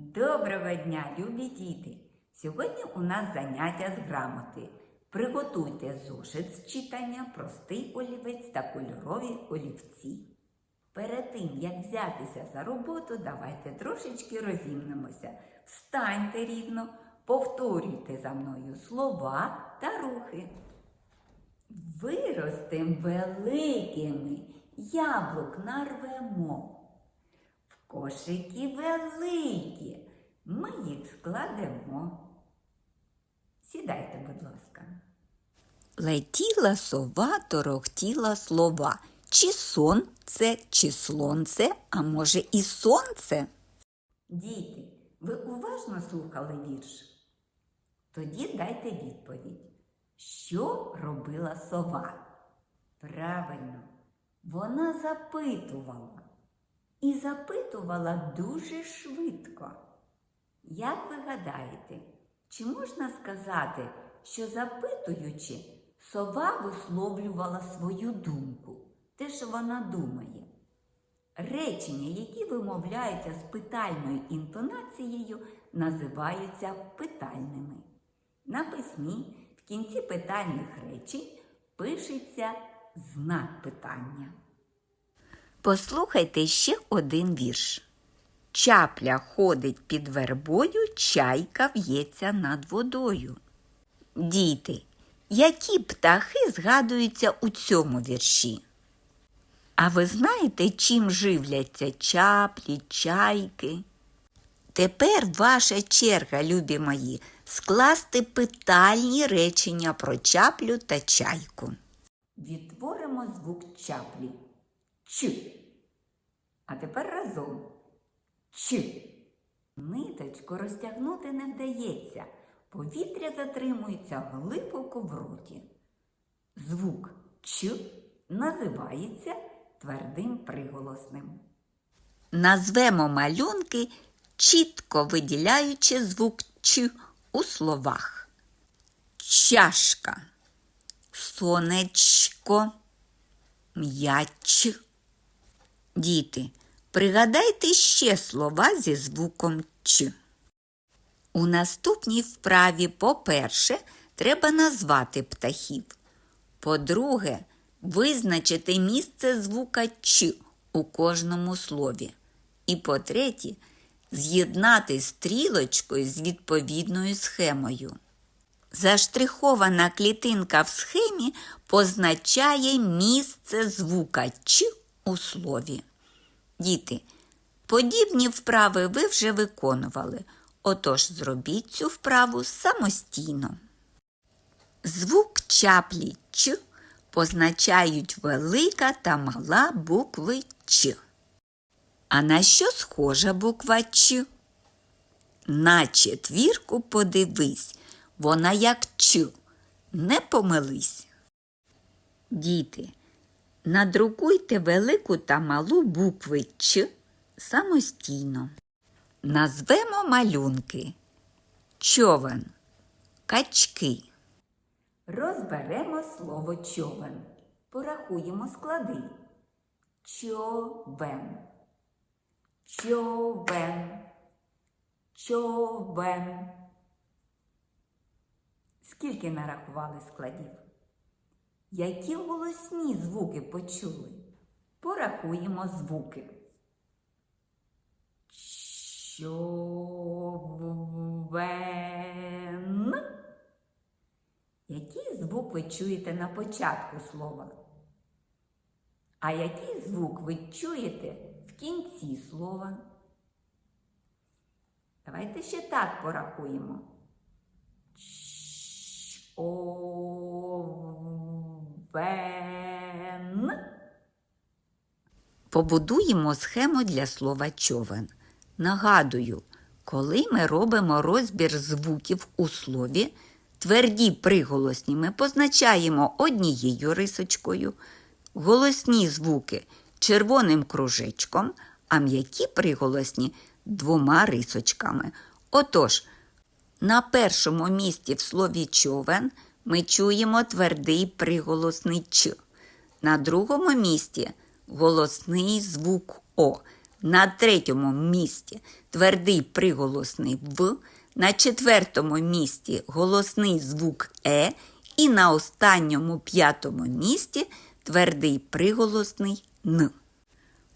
Доброго дня, любі діти! Сьогодні у нас заняття з грамоти. Приготуйте зошит з читання, простий олівець та кольорові олівці. Перед тим, як взятися за роботу, давайте трошечки розімнемося. Встаньте рівно, повторюйте за мною слова та рухи. Виростем великими, яблук нарвемо. Кошики великі, ми їх складемо. Сідайте, будь ласка. Летіла сова, торохтіла слова. Чи сон це, чи слонце, а може і сонце? Діти, ви уважно слухали вірш? Тоді дайте відповідь. Що робила сова? Правильно, вона запитувала. І запитувала дуже швидко. Як ви гадаєте, чи можна сказати, що запитуючи, сова висловлювала свою думку, те, що вона думає? Речення, які вимовляються з питальною інтонацією, називаються питальними. На письмі в кінці питальних речень пишеться знак питання. Послухайте ще один вірш. Чапля ходить під вербою, чайка в'ється над водою. Діти, які птахи згадуються у цьому вірші? А ви знаєте, чим живляться чаплі, чайки? Тепер ваша черга, любі мої, скласти питальні речення про чаплю та чайку. Відтворимо звук чаплі. Ч. А тепер разом. Ч. Ниточку розтягнути не вдається. Повітря затримується глибоко в роті. Звук Ч називається твердим приголосним. Назвемо малюнки, чітко виділяючи звук Ч у словах. Чашка, сонечко, м'яч. Діти, пригадайте ще слова зі звуком Ч. У наступній вправі, по-перше, треба назвати птахів. По-друге, визначити місце звука Ч у кожному слові. І по-третє, з'єднати стрілочкою з відповідною схемою. Заштрихована клітинка в схемі позначає місце звука Ч у слові. Діти, подібні вправи ви вже виконували. Отож зробіть цю вправу самостійно. Звук чаплі Ч позначають велика та мала букви Ч. А на що схожа буква Ч? На четвірку подивись, вона як Ч. Не помились. Діти, надрукуйте велику та малу букви Ч самостійно. Назвемо малюнки. Човен, качки. Розберемо слово човен. Порахуємо склади. Човен. Човен. Човен. Скільки нарахували складів? Які голосні звуки почули? Порахуємо звуки. Човен. Який звук ви чуєте на початку слова? А який звук ви чуєте в кінці слова? Давайте ще так порахуємо. Човен. Побудуємо схему для слова човен. Нагадую, коли ми робимо розбір звуків у слові, тверді приголосні ми позначаємо однією рисочкою, голосні звуки червоним кружечком, а м'які приголосні двома рисочками. Отож, на першому місці в слові човен ми чуємо твердий приголосний Ч. На другому місці голосний звук О. На третьому місці твердий приголосний В, на четвертому місці голосний звук Е і на останньому п'ятому місці твердий приголосний Н.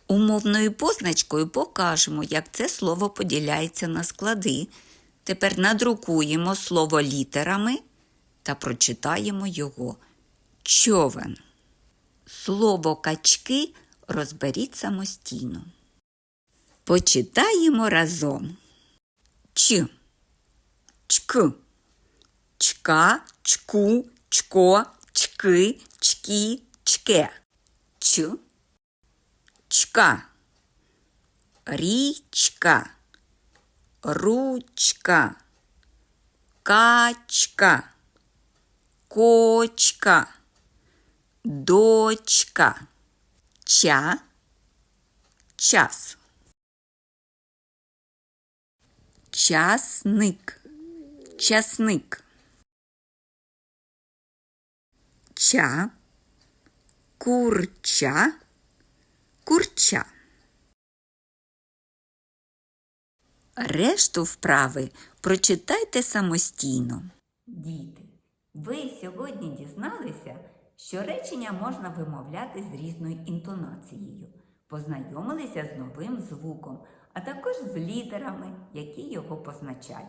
Умовною позначкою покажемо, як це слово поділяється на склади. Тепер надрукуємо слово літерами та прочитаємо його. Човен. Слово качки розберіть самостійно. Почитаємо разом. Ч. Чк. Чка, чку, чко, чки, чкі, чке. Ч. Чка. Річка. Ручка. Качка. Кочка. Дочка. Ча. Час. Часник. Часник. Ча. Курча. Курча. Решту вправи прочитайте самостійно. Діти, ви сьогодні дізналися, що речення можна вимовляти з різною інтонацією, познайомилися з новим звуком, а також з літерами, які його позначають.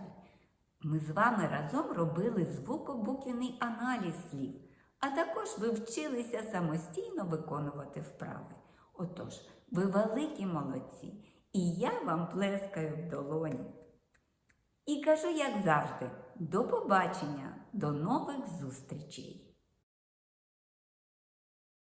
Ми з вами разом робили звукобуквений аналіз слів, а також ви вчилися самостійно виконувати вправи. Отож, ви великі молодці, і я вам плескаю в долоні. І кажу, як завжди, до побачення, до нових зустрічей!